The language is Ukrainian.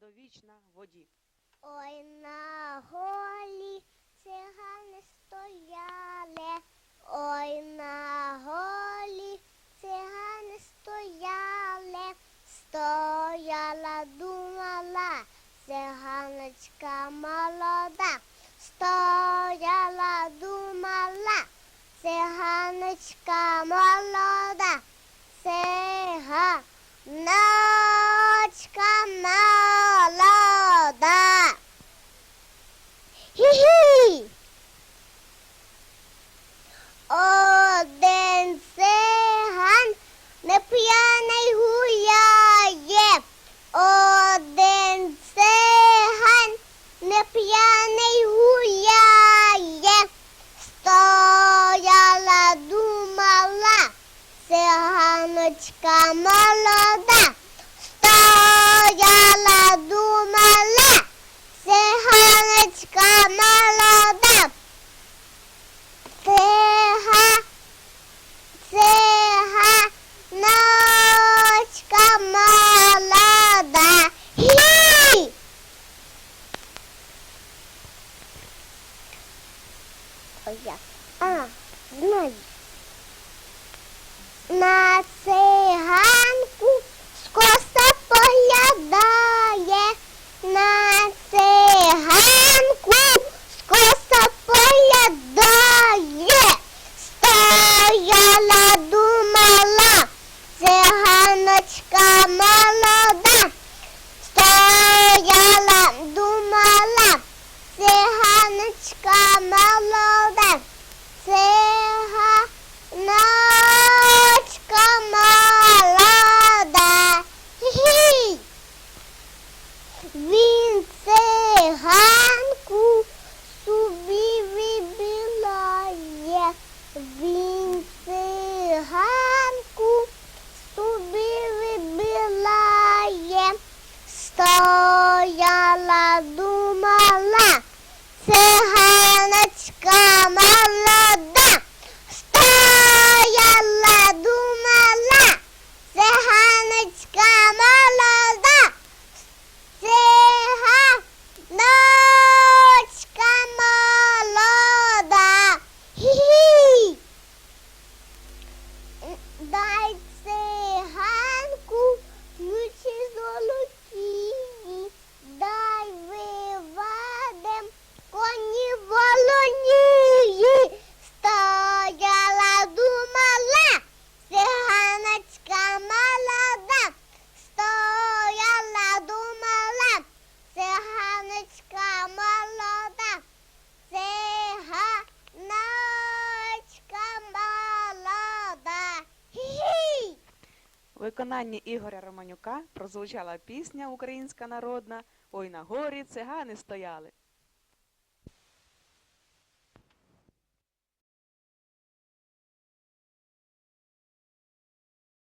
До вічна воді. Ой на голі цигани стояли, ой на голі цигани стояли, стояла, думала, циганочка молода, стояла, думала, циганочка молода. я. А, знаю. Sir. виконанні Ігоря Романюка прозвучала пісня українська народна Ой на горі цигани стояли.